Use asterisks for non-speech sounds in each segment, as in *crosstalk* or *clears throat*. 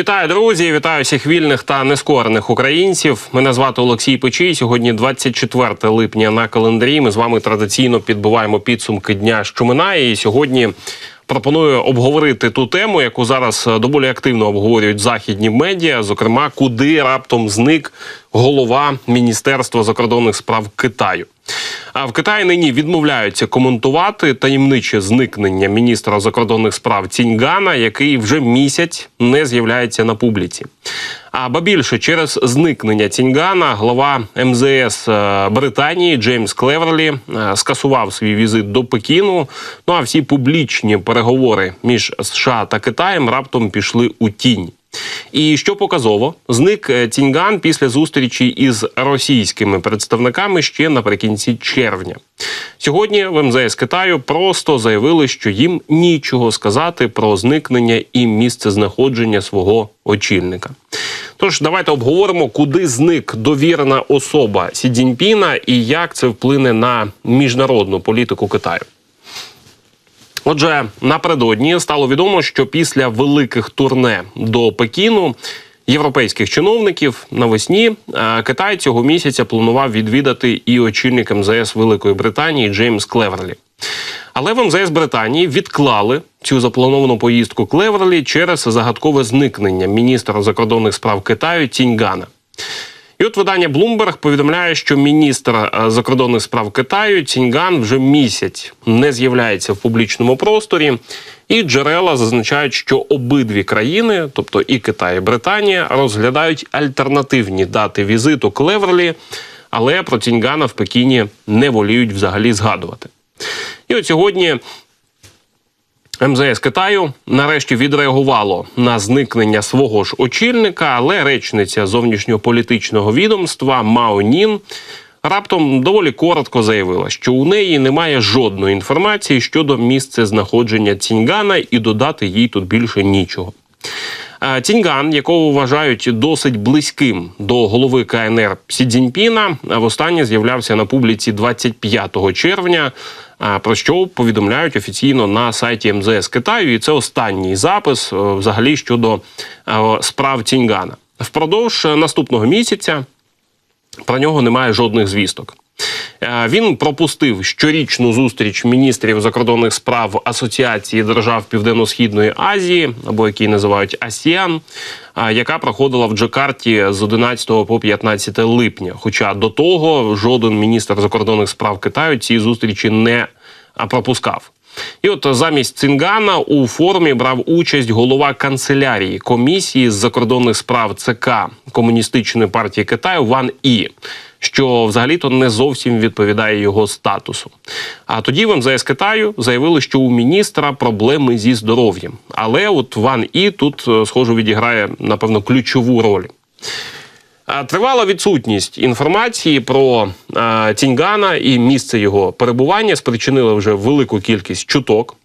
Вітаю, друзі! Вітаю всіх вільних та нескорених українців. Мене звати Олексій Печій. Сьогодні 24 липня на календарі. Ми з вами традиційно підбиваємо підсумки дня, що минає. І сьогодні пропоную обговорити ту тему, яку зараз е, доволі активно обговорюють західні медіа. Зокрема, куди раптом зник голова Міністерства закордонних справ Китаю. А в Китаї нині відмовляються коментувати таємниче зникнення міністра закордонних справ Ціньгана, який вже місяць не з'являється на публіці. А ба більше через зникнення Ціньгана глава МЗС е, Британії Джеймс Клеверлі е, скасував свій візит до Пекіну. Ну а всі публічні переговори між США та Китаєм раптом пішли у тінь. І що показово, зник е, Ціньган після зустрічі із російськими представниками ще наприкінці червня. Сьогодні в МЗС Китаю просто заявили, що їм нічого сказати про зникнення і місце знаходження свого очільника. Тож давайте обговоримо, куди зник довірена особа Сі Цзіньпіна і як це вплине на міжнародну політику Китаю. Отже, напередодні стало відомо, що після великих турне до Пекіну європейських чиновників навесні е, Китай цього місяця планував відвідати і очільник МЗС Великої Британії Джеймс Клеверлі. Але в МЗС Британії відклали цю заплановану поїздку Клеверлі через загадкове зникнення міністра закордонних справ Китаю Тіньгана. І от видання Bloomberg повідомляє, що міністр е, закордонних справ Китаю Ціньган вже місяць не з'являється в публічному просторі, і джерела зазначають, що обидві країни, тобто і Китай, і Британія, розглядають альтернативні дати візиту Клеверлі, але про Ціньгана в Пекіні не воліють взагалі згадувати. І от сьогодні МЗС Китаю нарешті відреагувало на зникнення свого ж очільника, але речниця зовнішньополітичного відомства Мао Нін раптом доволі коротко заявила, що у неї немає жодної інформації щодо місця знаходження Ціньгана, і додати їй тут більше нічого. Ціньган, якого вважають досить близьким до голови КНР Сі Цзіньпіна, востаннє з'являвся на публіці 25 червня. Про що повідомляють офіційно на сайті МЗС Китаю, і це останній запис взагалі щодо справ Ціньгана. Впродовж наступного місяця про нього немає жодних звісток. Він пропустив щорічну зустріч міністрів закордонних справ Асоціації держав Південно-Східної Азії, або які називають АСІАН, яка проходила в Джакарті з 11 по 15 липня. Хоча до того жоден міністр закордонних справ Китаю ці зустрічі не пропускав. І от замість Цингана у форумі брав участь голова канцелярії комісії з закордонних справ ЦК Комуністичної партії Китаю Ван І що взагалі-то не зовсім відповідає його статусу. А тоді в МЗС Китаю заявили, що у міністра проблеми зі здоров'ям. Але от Ван І тут, е, схоже, відіграє напевно ключову роль. Тривала відсутність інформації про Тіньгана і місце його перебування спричинила вже велику кількість чуток.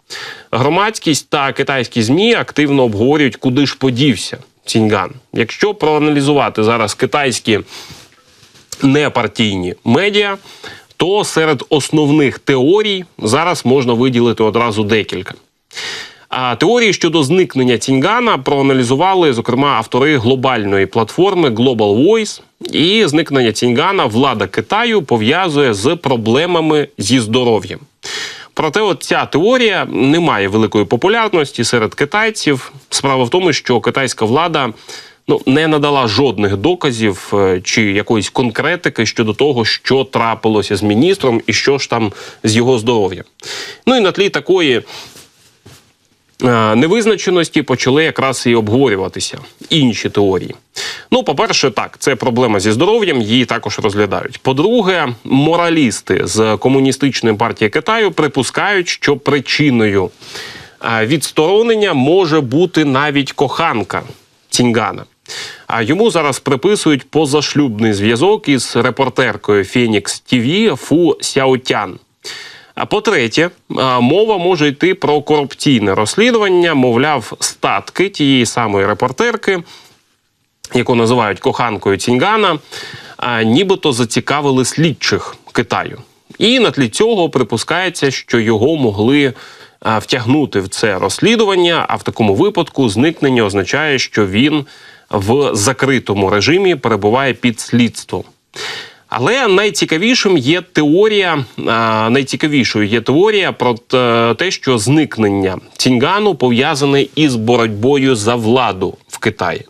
Громадськість та китайські змі активно обговорюють, куди ж подівся Тіньган. Якщо проаналізувати зараз китайські непартійні медіа, то серед основних теорій зараз можна виділити одразу декілька. Теорії щодо зникнення Тіньгана проаналізували, зокрема, автори глобальної платформи Global Voice. І зникнення Тіньгана влада Китаю пов'язує з проблемами зі здоров'ям. Проте, от ця теорія не має великої популярності серед китайців. Справа в тому, що китайська влада ну не надала жодних доказів е, чи якоїсь конкретики щодо того, що трапилося з міністром і що ж там з його здоров'ям. Ну і на тлі такої. Е, невизначеності почали якраз і обговорюватися інші теорії. Ну, по-перше, так, це проблема зі здоров'ям, її також розглядають. По-друге, моралісти з комуністичної партії Китаю припускають, що причиною е, відсторонення може бути навіть коханка Ціньгана. А йому зараз приписують позашлюбний зв'язок із репортеркою Фенікс ТВ Фу Сяотян. А по-третє, мова може йти про корупційне розслідування, мовляв, статки тієї самої репортерки, яку називають коханкою Ціньгана, нібито зацікавили слідчих Китаю. І на тлі цього припускається, що його могли втягнути в це розслідування. А в такому випадку зникнення означає, що він в закритому режимі перебуває під слідством. Але найцікавішим є теорія, найцікавішою є теорія про те- те, що зникнення Цінгану пов'язане із боротьбою за владу в Китаї.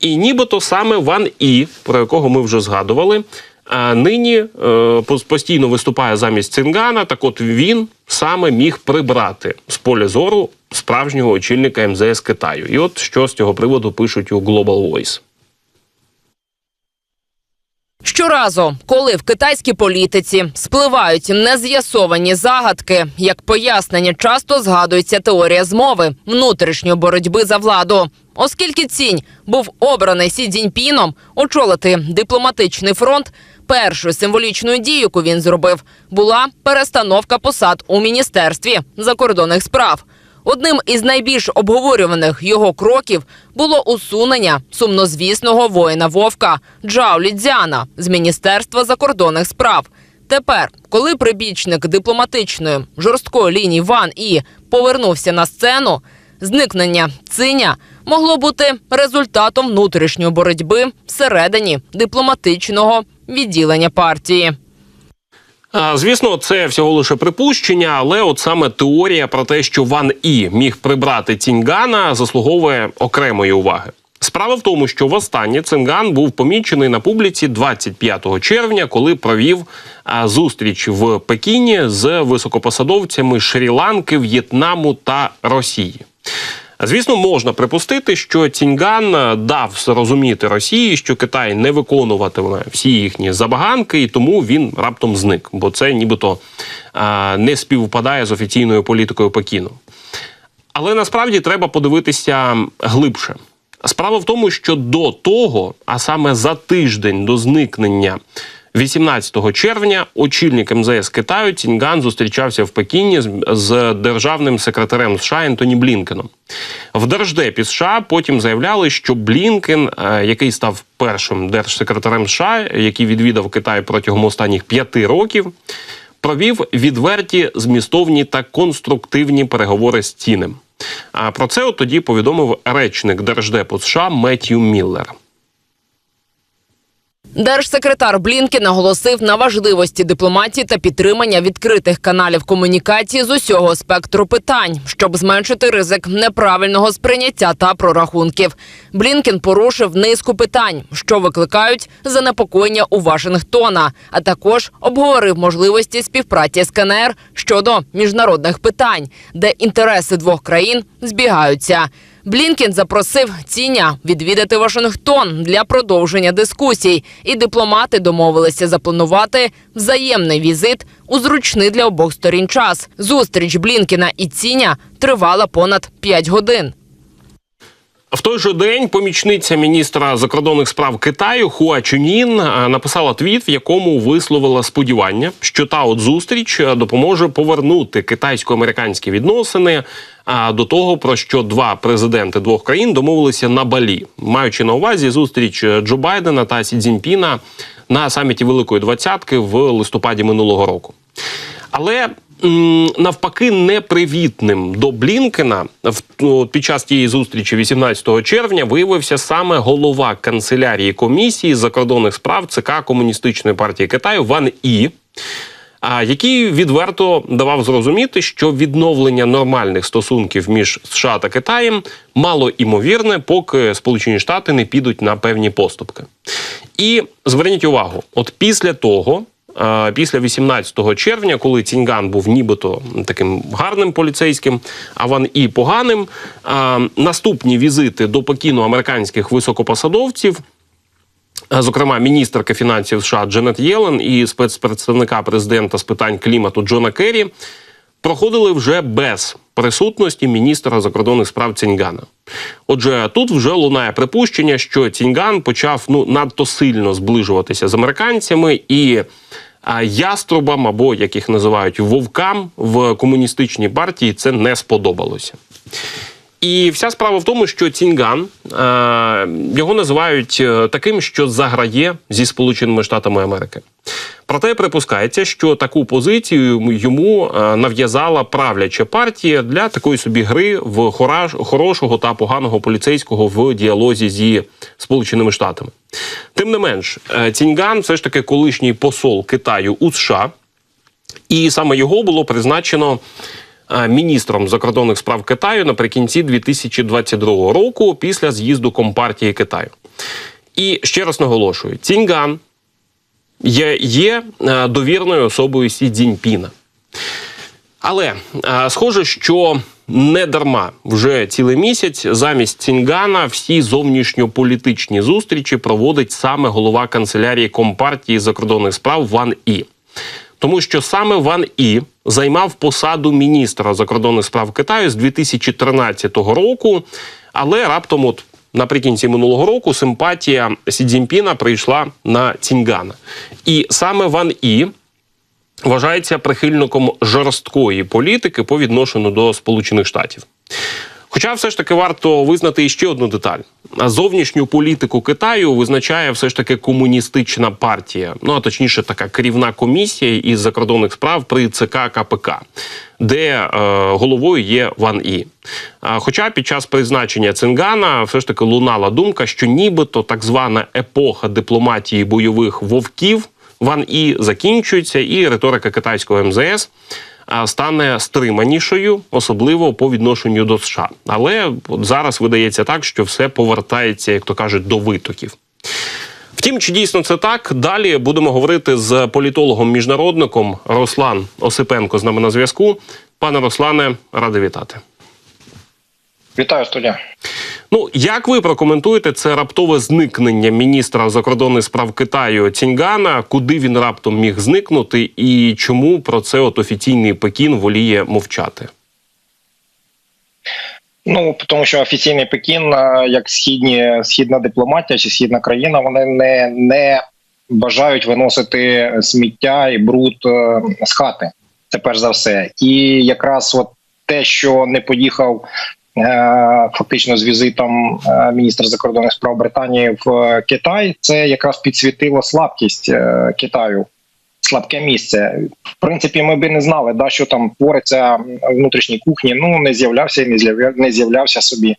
І нібито саме Ван І, про якого ми вже згадували, нині е, постійно виступає замість Цингана. Так от він саме міг прибрати з поля зору справжнього очільника МЗС Китаю. І от що з цього приводу пишуть у Global Voice. Щоразу, коли в китайській політиці спливають нез'ясовані загадки, як пояснення часто згадується теорія змови внутрішньої боротьби за владу. Оскільки цінь був обраний Сі Цзіньпіном очолити дипломатичний фронт, першою символічною дією, яку він зробив, була перестановка посад у міністерстві закордонних справ. Одним із найбільш обговорюваних його кроків було усунення сумнозвісного воїна Вовка Джао Лідзяна з Міністерства закордонних справ. Тепер, коли прибічник дипломатичної жорсткої лінії Ван І повернувся на сцену, зникнення циня могло бути результатом внутрішньої боротьби всередині дипломатичного відділення партії. Звісно, це всього лише припущення, але от саме теорія про те, що Ван І міг прибрати Ціньгана, заслуговує окремої уваги. Справа в тому, що востаннє Цинган був помічений на публіці 25 червня, коли провів зустріч в Пекіні з високопосадовцями Шрі-Ланки, В'єтнаму та Росії. Звісно, можна припустити, що Ціньган е, дав зрозуміти Росії, що Китай не виконуватиме всі їхні забаганки, і тому він раптом зник, бо це нібито е, не співпадає з офіційною політикою Пекіну. Але насправді треба подивитися глибше. Справа в тому, що до того, а саме за тиждень до зникнення 18 червня, очільник МЗС Китаю Ціньган зустрічався в Пекіні з, державним секретарем США Ентоні Блінкеном. В Держдепі США потім заявляли, що Блінкен, е, який став першим держсекретарем США, який відвідав Китай протягом останніх п'яти років, провів відверті, змістовні та конструктивні переговори з цінем. А про це от тоді повідомив речник Держдепу США Меттью Міллер. Держсекретар Блінкен наголосив на важливості дипломатії та підтримання відкритих каналів комунікації з усього спектру питань, щоб зменшити ризик неправильного сприйняття та прорахунків. Блінкен порушив низку питань, що викликають занепокоєння у Вашингтона, а також обговорив можливості співпраці з КНР щодо міжнародних питань, де інтереси двох країн збігаються. Блінкен запросив Ціня відвідати Вашингтон для продовження дискусій, і дипломати домовилися запланувати взаємний візит у зручний для обох сторін час. Зустріч Блінкіна і Ціня тривала понад 5 годин. В той же день помічниця міністра закордонних справ Китаю Хуа Чунін е, написала твіт, в якому висловила сподівання, що та от зустріч е, допоможе повернути китайсько-американські відносини до того, про що два президенти двох країн домовилися на Балі, маючи на увазі зустріч е, Джо Байдена та Сі Цзіньпіна на саміті Великої Двадцятки в листопаді минулого року. Але навпаки непривітним до Блінкена в під час тієї зустрічі 18 червня виявився саме голова канцелярії комісії закордонних справ ЦК Комуністичної партії Китаю Ван І. А який відверто давав зрозуміти, що відновлення нормальних стосунків між США та Китаєм мало імовірне, поки Сполучені Штати не підуть на певні поступки. І зверніть увагу, от після того, після 18 червня, коли Ціньган був нібито таким гарним поліцейським, а Ван І поганим, наступні візити до Пекіну американських високопосадовців. Зокрема, міністерка фінансів США Дженет Єлен і спецпредставника президента з питань клімату Джона Керрі проходили вже без присутності міністра закордонних справ Ціньгана. Отже, тут вже лунає припущення, що Ціньган почав ну надто сильно зближуватися з американцями і яструбам, або як їх називають вовкам в комуністичній партії, це не сподобалося. І вся справа в тому, що Ціньган е, його називають е, таким, що заграє зі Сполученими Штатами Америки. Проте припускається, що таку позицію йому е, нав'язала правляча партія для такої собі гри в хорошого та поганого поліцейського в діалозі зі Сполученими Штатами. Тим не менш, е, Ціньган все ж таки колишній посол Китаю у США, і саме його було призначено е, міністром закордонних справ Китаю наприкінці 2022 року після з'їзду Компартії Китаю. І ще раз наголошую: Ціньган є, є е, довірною особою Сі Цзіньпіна. Але е, схоже, що не дарма вже цілий місяць замість Ціньгана всі зовнішньополітичні зустрічі проводить саме голова канцелярії Компартії закордонних справ Ван І. Тому що саме Ван І займав посаду міністра закордонних справ Китаю з 2013 року, але раптом, от наприкінці минулого року, симпатія Сі Цзіньпіна прийшла на Ціньгана. І саме Ван І вважається прихильником жорсткої політики по відношенню до Сполучених Штатів. Хоча все ж таки варто визнати іще одну деталь: зовнішню політику Китаю визначає все ж таки комуністична партія, ну а точніше, така керівна комісія із закордонних справ при ЦК КПК, де е, головою є Ван І. Хоча під час призначення Цингана все ж таки лунала думка, що нібито так звана епоха дипломатії бойових вовків Ван І закінчується, і риторика китайського МЗС стане стриманішою, особливо по відношенню до США. Але зараз видається так, що все повертається, як то кажуть, до витоків. Втім, чи дійсно це так? Далі будемо говорити з політологом-міжнародником Руслан Осипенко з нами на зв'язку. Пане Руслане, радий вітати. Вітаю студія. Ну, як ви прокоментуєте це раптове зникнення міністра закордонних справ Китаю Ціньгана? Куди він раптом міг зникнути, і чому про це от офіційний Пекін воліє мовчати? Ну тому що офіційний Пекін, як східні східна дипломатія чи східна країна, вони не, не бажають виносити сміття і бруд е, з хати. Це перш за все, і якраз от те, що не поїхав. Е, Фактично з візитом е, міністра закордонних справ Британії в Китай, це якраз підсвітило слабкість е, Китаю, слабке місце. В принципі, ми би не знали, да, що там твориться внутрішній кухні. Ну не з'являвся і не з'являвся собі.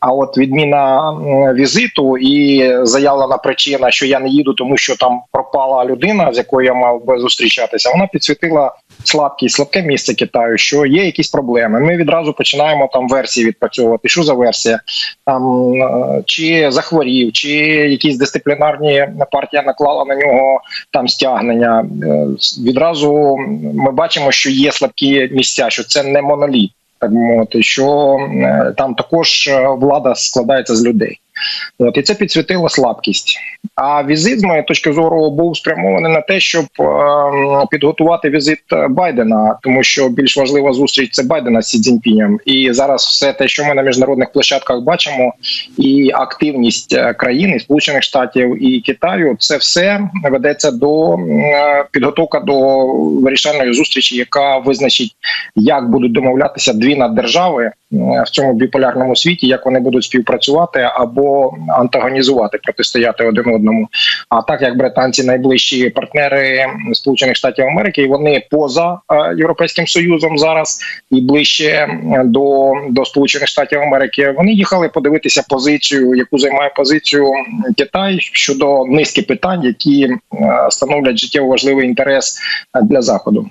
А от відміна візиту і заявлена причина, що я не їду, тому що там пропала людина, з якою я мав би зустрічатися, вона підсвітила слабкість, слабке місце Китаю, що є якісь проблеми. Ми відразу починаємо там версії відпрацьовувати. Що за версія? Там е, чи захворів, чи якісь дисциплінарні партія наклала на нього там стягнення. Е, Відразу ми бачимо, що є слабкі місця, що це не моноліт, так мовити, що е, там також влада складається з людей. От і це підсвітило слабкість. А візит, з моєї точки зору, був спрямований на те, щоб е, підготувати візит Байдена, тому що більш важлива зустріч це Байдена з Сі Цзіньпінем. І зараз все те, що ми на міжнародних площадках бачимо, і активність е, країн, і Сполучених Штатів і Китаю, це все ведеться до е, підготовка до вирішальної зустрічі, яка визначить, як будуть домовлятися дві наддержави е, в цьому біполярному світі, як вони будуть співпрацювати або антагонізувати, протистояти один одному. А так як британці найближчі партнери Сполучених Штатів Америки, і вони поза е, Європейським Союзом зараз і ближче е, до, до Сполучених Штатів Америки, вони їхали подивитися позицію, яку займає позицію Китай щодо низки питань, які е, становлять життєво важливий інтерес для заходу.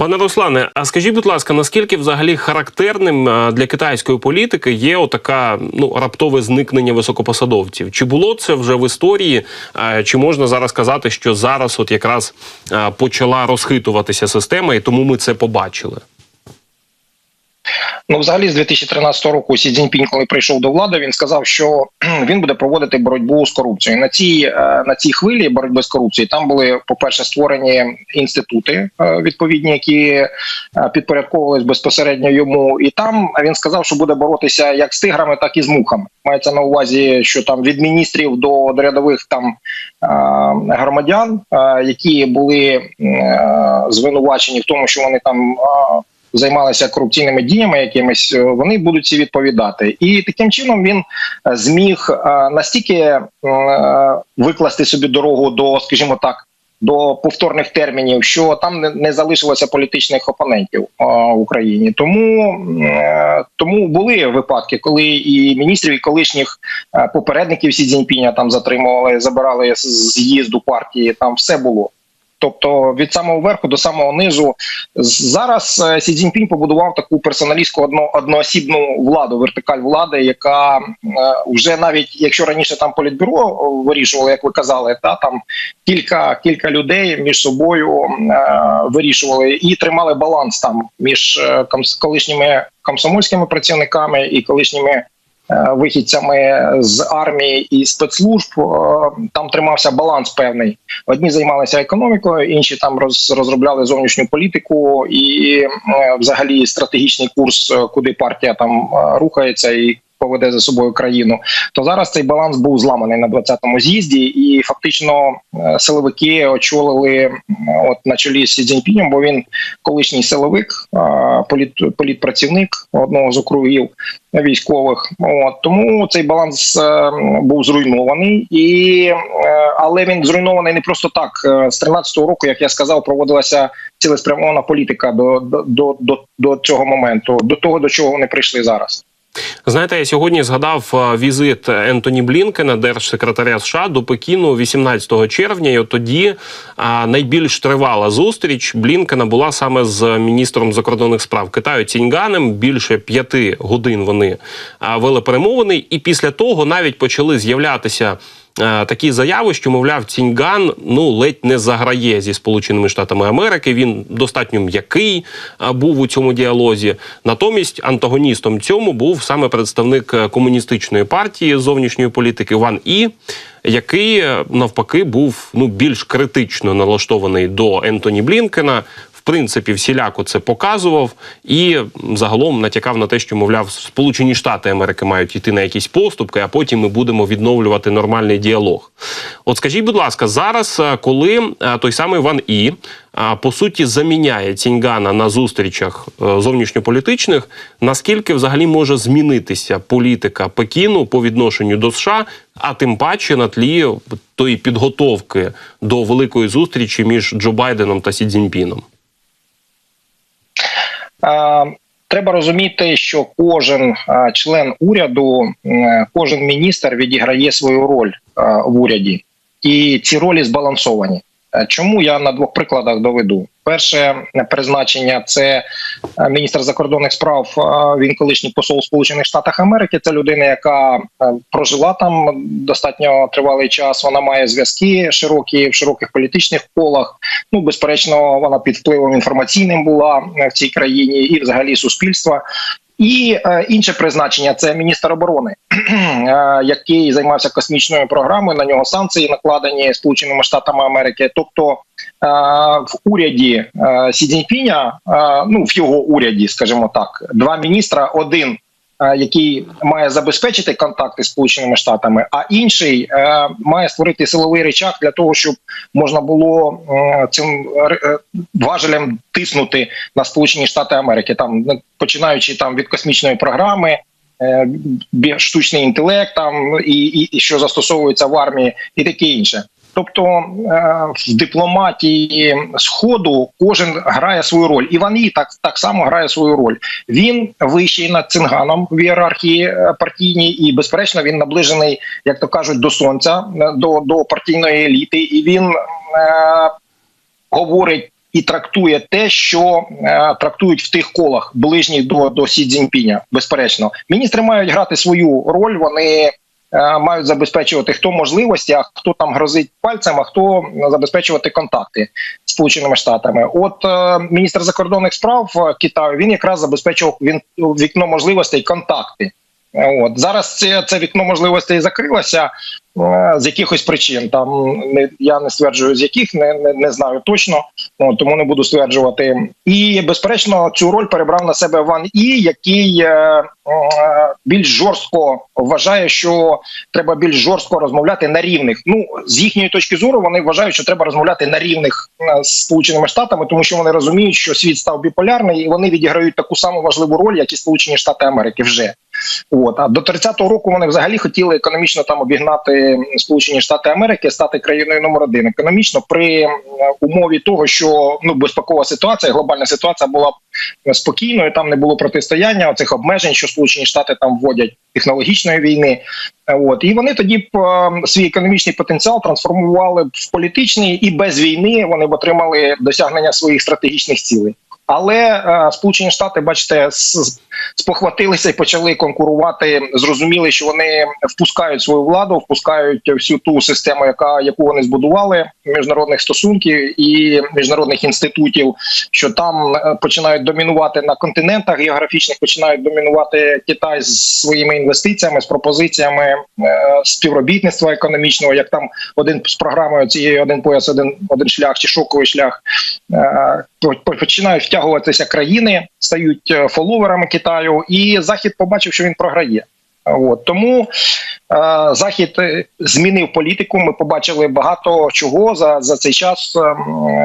Пане Руслане, а скажіть, будь ласка, наскільки взагалі характерним е, для китайської політики є отака ну раптове зникнення високопосадовців? Чи було це вже в історії? Е, Чи можна зараз казати, що зараз от якраз е, почала розхитуватися система, і тому ми це побачили? Ну, взагалі, з 2013 року Сі Цзіньпінь, коли прийшов до влади, він сказав, що *clears throat* він буде проводити боротьбу з корупцією. На цій е, на цій хвилі боротьби з корупцією там були, по-перше, створені інститути е, відповідні, які е, підпорядковувались безпосередньо йому. І там він сказав, що буде боротися як з тиграми, так і з мухами. Мається на увазі, що там від міністрів до, до рядових там громадян, які були звинувачені в тому, що вони там. Займалися корупційними діями якимись, е, вони будуть ці відповідати. І таким чином він е, зміг е, настільки викласти собі дорогу до, скажімо так, до повторних термінів, що там не, залишилося політичних опонентів в Україні. Тому, тому були випадки, коли і міністрів, і колишніх попередників Сі Цзіньпіня там затримували, забирали з'їзду партії. Там все було. Тобто від самого верху до самого низу. Зараз е, Сі Цзіньпінь побудував таку персоналістську одно, одноосібну владу, вертикаль влади, яка е, вже навіть якщо раніше там політбюро вирішувало, як ви казали, та там кілька кілька людей між собою е, вирішували і тримали баланс там між е, колишніми комсомольськими працівниками і колишніми е, вихідцями з армії і спецслужб. Е, Там тримався баланс певний. Одні займалися економікою, інші там роз, розробляли зовнішню політику і е, взагалі стратегічний курс, е, куди партія там е, рухається і. Поведе за собою країну, то зараз цей баланс був зламаний на 20-му з'їзді, і фактично е, силовики очолили от на чолі з Цзіньпінем, бо він колишній силовик, політ, політпрацівник одного з округів військових. От тому цей баланс е, був зруйнований, і е, але він зруйнований не просто так. З 13-го року, як я сказав, проводилася цілеспрямована політика до, до, до, до цього моменту, до того до чого вони прийшли зараз. Знаєте, я сьогодні згадав е, візит Ентоні Блінкена, держсекретаря США, до Пекіну 18 червня. І от тоді найбільш тривала зустріч Блінкена була саме з міністром закордонних справ Китаю Ціньганем. Більше п'яти годин вони вели перемовини, і після того навіть почали з'являтися. Е, Такі заяви, що мовляв, Ціньган ну ледь не заграє зі Сполученими Штатами Америки. Він достатньо м'який був у цьому діалозі. Натомість антагоністом цьому був саме представник е, комуністичної партії зовнішньої політики Ван І, який е, навпаки був ну більш критично налаштований до Ентоні Блінкена. В принципі, всіляко це показував і загалом натякав на те, що мовляв, Сполучені Штати Америки мають йти на якісь поступки, а потім ми будемо відновлювати нормальний діалог. От скажіть, будь ласка, зараз, е, коли е, той самий Ван І по суті заміняє Ціньгана на зустрічах е, зовнішньополітичних, наскільки взагалі може змінитися політика Пекіну по відношенню до США, а тим паче на тлі тої підготовки до великої зустрічі між Джо Байденом та Сі Цзіньпіном? Треба розуміти, що кожен член уряду, е, кожен міністр відіграє свою роль в уряді, і ці ролі збалансовані. Е, Чому я на двох прикладах доведу? Перше призначення це е, міністр закордонних справ. е, Він колишній посол Сполучених Штатах Америки. Це людина, яка е, прожила там достатньо тривалий час. Вона має зв'язки широкі в широких політичних колах. Ну безперечно, вона під впливом інформаційним була е, в цій країні і взагалі суспільства. І е, інше призначення це міністр оборони, *clears throat* е, який займався космічною програмою. На нього санкції накладені Сполученими Штатами Америки. Тобто е, в уряді е, Сі Цзіньпіня, е, ну в його уряді, скажімо так, два міністра: один е, який має забезпечити контакти з Сполученими Штатами, а інший е, має створити силовий речах для того, щоб можна було е, цим е, важелем тиснути на Сполучені Штати Америки, там ну, починаючи там від космічної програми. е, Штучний інтелект там і, і, і що застосовується в армії, і таке інше. Тобто е, в дипломатії сходу кожен грає свою роль. Іван І так, так само грає свою роль. Він вищий над цинганом в ієрархії е, партійній, і безперечно він наближений, як то кажуть, до сонця, е, до, до партійної еліти, і він е, говорить. І трактує те, що е, трактують в тих колах ближніх до, до Сі Цзіньпіня, безперечно. Міністри мають грати свою роль. Вони мають забезпечувати хто можливості, а хто там грозить пальцем, а хто забезпечувати контакти з сполученими штатами. От е, міністр закордонних справ е, Китаю він якраз забезпечував він вікно можливостей контакти. Е, От зараз це, це вікно можливостей закрилося е, з якихось причин. Там не я не стверджую з яких, не, не, не знаю точно, от, тому не буду стверджувати. І безперечно, цю роль перебрав на себе Ван І, який е, е, більш жорстко вважає, що треба більш жорстко розмовляти на рівних. Ну з їхньої точки зору, вони вважають, що треба розмовляти на рівних е, з сполученими штатами, тому що вони розуміють, що світ став біполярний, і вони відіграють таку саму важливу роль, як і Сполучені Штати Америки вже. От а до 30-го року вони взагалі хотіли економічно там обігнати Сполучені Штати Америки стати країною номер один економічно при умові того, що ну безпекова ситуація, глобальна ситуація була спокійною. Там не було протистояння цих обмежень, що Сполучені Штати там вводять технологічної війни. Е, От і вони тоді б е, свій економічний потенціал трансформували в політичний, і без війни вони б отримали досягнення своїх стратегічних цілей. Але е, Сполучені Штати, бачите, спохватилися і почали конкурувати. Зрозуміли, що вони впускають свою владу, впускають всю ту систему, яка яку вони збудували міжнародних стосунків і міжнародних інститутів, що там е, починають домінувати на континентах географічних, починають домінувати Китай з своїми інвестиціями, з пропозиціями е, співробітництва економічного, як там один з програмою цієї один пояс, один один шлях чи шоковий шлях. Е, по- втягуватися країни, стають е, фоловерами Китаю, і Захід побачив, що він програє. От тому е, Захід е, змінив політику. Ми побачили багато чого за, за цей час, е,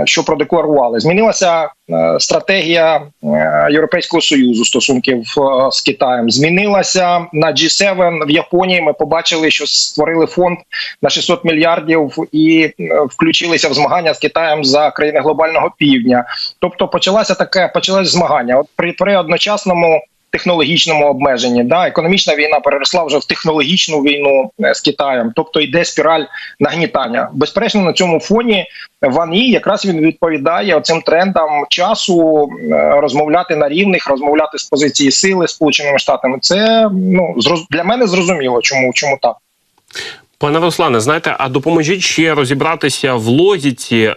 що продекларували. Змінилася е, стратегія е, Європейського союзу стосунків е, з Китаєм. Змінилася на G7 в Японії. Ми побачили, що створили фонд на 600 мільярдів і е, включилися в змагання з Китаєм за країни глобального півдня. Тобто почалося таке, почалось змагання. От при, при одночасному технологічному обмеженні, да, економічна війна переросла вже в технологічну війну е, з Китаєм, тобто йде спіраль нагнітання. Безперечно, на цьому фоні Ван І якраз він відповідає цим трендам часу е, розмовляти на рівних, розмовляти з позиції сили Сполученими Штатами. Це ну для мене зрозуміло, чому чому так. Пане Руслане, знаєте, а допоможіть ще розібратися в логіці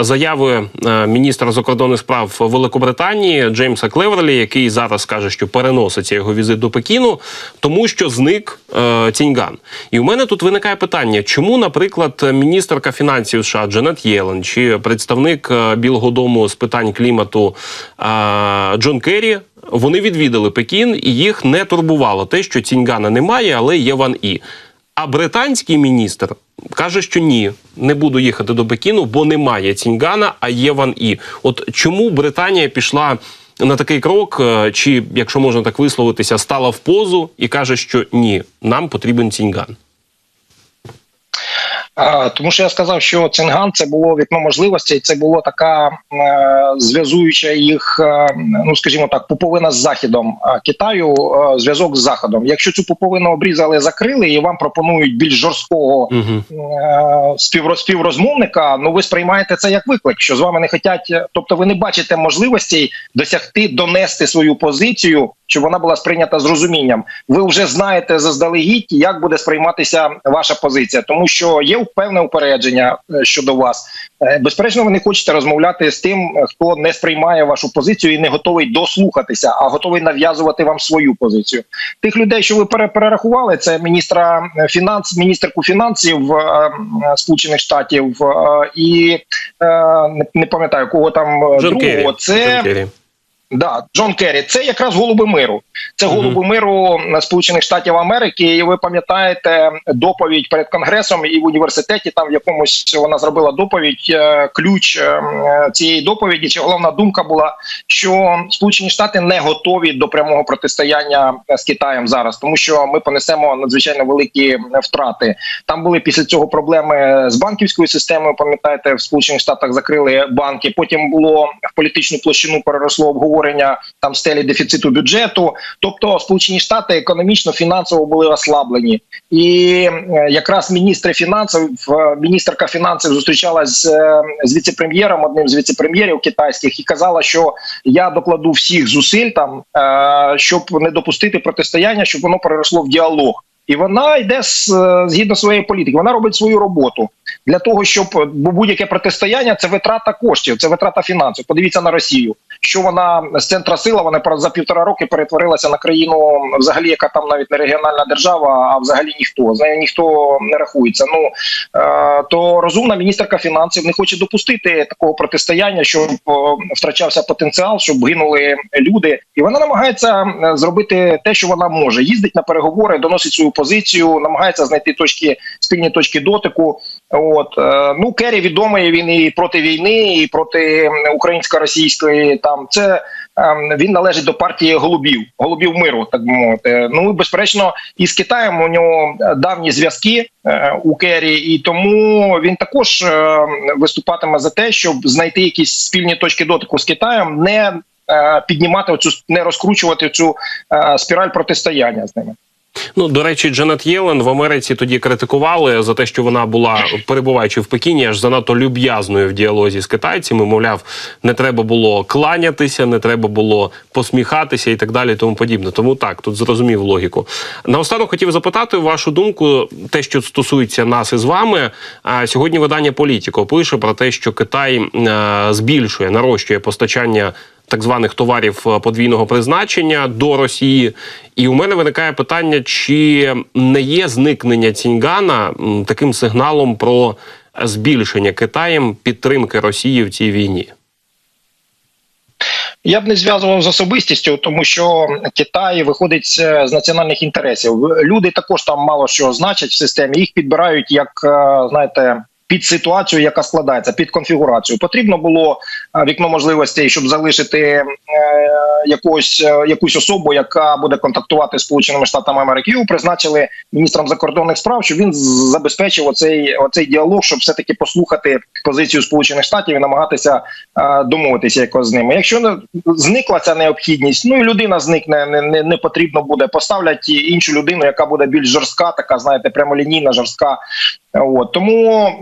заяви а, міністра закордонних справ Великобританії Джеймса Клеверлі, який зараз каже, що переноситься його візит до Пекіну, тому що зник е, Ціньган. І у мене тут виникає питання: чому, наприклад, міністерка фінансів США Джанет Єлен чи представник е, Білого Дому з питань клімату е, Джон Керрі вони відвідали Пекін, і їх не турбувало те, що Ціньгана немає, але є Ван І. А британський міністр каже, що ні, не буду їхати до Пекіну, бо немає Ціньгана, а є Ван І. От чому Британія пішла на такий крок, е, чи, якщо можна так висловитися, стала в позу і каже, що ні, нам потрібен Ціньган. Тому що я сказав, що Цинган це було вікно можливостей, це було така е, зв'язуюча їх, е, ну скажімо так, пуповина з західом Китаю, е, зв'язок з заходом. Якщо цю пуповину обрізали, закрили і вам пропонують більш жорсткого Угу. співрозмовника, ну ви сприймаєте це як виклик, що з вами не хотять, тобто ви не бачите можливостей досягти, донести свою позицію, щоб вона була сприйнята з розумінням. Ви вже знаєте заздалегідь, як буде сприйматися ваша позиція, тому що є певне упередження е, щодо вас. Е, Безперечно, ви не хочете розмовляти з тим, хто не сприймає вашу позицію і не готовий дослухатися, а готовий нав'язувати вам свою позицію. Тих людей, що ви пере- перерахували, це міністра е, фінанс, міністерку фінансів е, Сполучених Штатів е, і е, не, пам'ятаю кого там Джон другого. Це Джон Керрі. Да, Джон Керрі, це якраз голуби миру. Це голуби миру е, Сполучених Штатів Америки. І ви пам'ятаєте доповідь перед конгресом і в університеті. Там в якомусь вона зробила доповідь. е, Ключ е, цієї доповіді, чи головна думка була, що Сполучені Штати не готові до прямого протистояння з Китаєм зараз, тому що ми понесемо надзвичайно великі втрати. Там були після цього проблеми з банківською системою. Пам'ятаєте, в Сполучених Штатах закрили банки. Потім було в політичну площину переросло обговорення там стелі дефіциту бюджету. Тобто, Сполучені Штати економічно фінансово були ослаблені, і якраз міністри фінансів, міністерка фінансів зустрічалась з, е, з віцепрем'єром, одним з віцепрем'єрів китайських, і казала, що я докладу всіх зусиль там, е, щоб не допустити протистояння, щоб воно переросло в діалог. І вона йде з, е, згідно своєї політики. Вона робить свою роботу для того, щоб бо будь-яке протистояння це витрата коштів, це витрата фінансів. Подивіться на Росію, що вона з центра сила вона за півтора роки перетворилася на країну, взагалі, яка там навіть не регіональна держава, а взагалі ніхто з нею ніхто не рахується. Ну е, то розумна міністерка фінансів не хоче допустити такого протистояння, щоб втрачався потенціал, щоб гинули люди, і вона намагається е, зробити те, що вона може. Їздить на переговори, доносить свою позицію, намагається знайти точки спільні точки дотику. От е, ну Керрі відомий він і проти війни, і проти українсько-російської. Там це ем, він належить до партії голубів, голубів миру, так би мовити. Ну безперечно, і з Китаєм у нього давні зв'язки е, у Керрі, і тому він також е, виступатиме за те, щоб знайти якісь спільні точки дотику з Китаєм, не е, піднімати оцю не розкручувати цю е, спіраль протистояння з ними. Ну, до речі, Джанет Єлен в Америці тоді критикували за те, що вона була, перебуваючи в Пекіні, аж занадто люб'язною в діалозі з китайцями. Мовляв, не треба було кланятися, не треба було посміхатися і так далі, тому подібне. Тому так, тут зрозумів логіку. Наостанок хотів запитати вашу думку, те, що стосується нас із вами. А сьогодні видання Політіко пише про те, що Китай е, збільшує, нарощує постачання так званих товарів е, подвійного призначення до Росії. І у мене виникає питання, чи не є зникнення Ціньгана таким сигналом про збільшення Китаєм підтримки Росії в цій війні? Я б не зв'язував з особистістю, тому що Китай виходить з національних інтересів. Люди також там мало що значать в системі. Їх підбирають як е, знаєте. Під ситуацію, яка складається, під конфігурацію, потрібно було е, вікно можливостей, щоб залишити е, якусь, е, якусь особу, яка буде контактувати з Сполученими Штатами Америки. Його призначили міністром закордонних справ, щоб він забезпечив оцей, оцей діалог, щоб все таки послухати позицію Сполучених Штатів і намагатися домовитися якось з ними. Якщо зникла ця необхідність, ну і людина зникне, не, не, не потрібно буде. Поставлять іншу людину, яка буде більш жорстка, така знаєте, прямолінійна, жорстка. От тому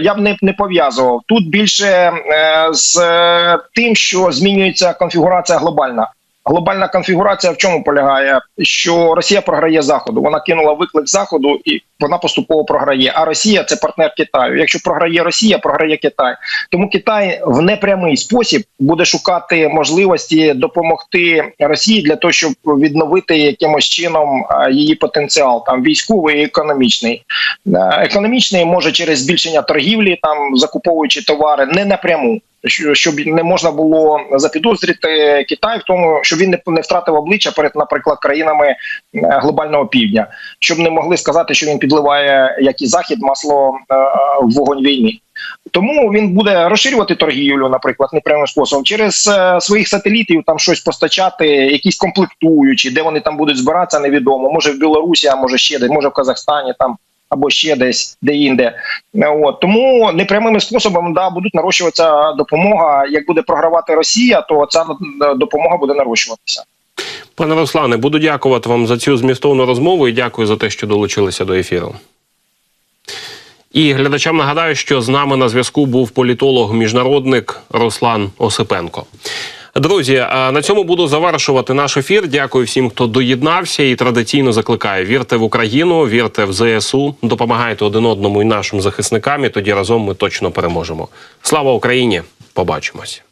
я б не, не пов'язував тут більше е, з е, тим, що змінюється конфігурація глобальна. Глобальна конфігурація в чому полягає? Що Росія програє заходу. Вона кинула виклик заходу і вона поступово програє. А Росія це партнер Китаю. Якщо програє Росія, програє Китай. Тому Китай в непрямий спосіб буде шукати можливості допомогти Росії для того, щоб відновити якимось чином її потенціал, там військовий і економічний. Е, Економічний може через збільшення торгівлі, там закуповуючи товари, не напряму. Що- Щоб не можна було запідозрити Китай в тому, щоб він не, втратив обличчя перед, наприклад, країнами е, глобального півдня, щоб не могли сказати, що він підливає як і захід масло е, в вогонь війни. Тому він буде розширювати торгівлю, наприклад, непрямим способом через е, своїх сателітів там щось постачати, якісь комплектуючі, де вони там будуть збиратися, невідомо. Може в Білорусі, а може ще десь, може в Казахстані там. Або ще десь де інде, от тому непрямими способами да будуть нарощуватися допомога. Як буде програвати Росія, то ця е, допомога буде нарощуватися. Пане Руслане, буду дякувати вам за цю змістовну розмову і дякую за те, що долучилися до ефіру. І глядачам нагадаю, що з нами на зв'язку був політолог-міжнародник Руслан Осипенко. Друзі, на цьому буду завершувати наш ефір. Дякую всім, хто доєднався і традиційно закликаю: вірте в Україну, вірте в ЗСУ, допомагайте один одному і нашим захисникам. І тоді разом ми точно переможемо. Слава Україні! Побачимось.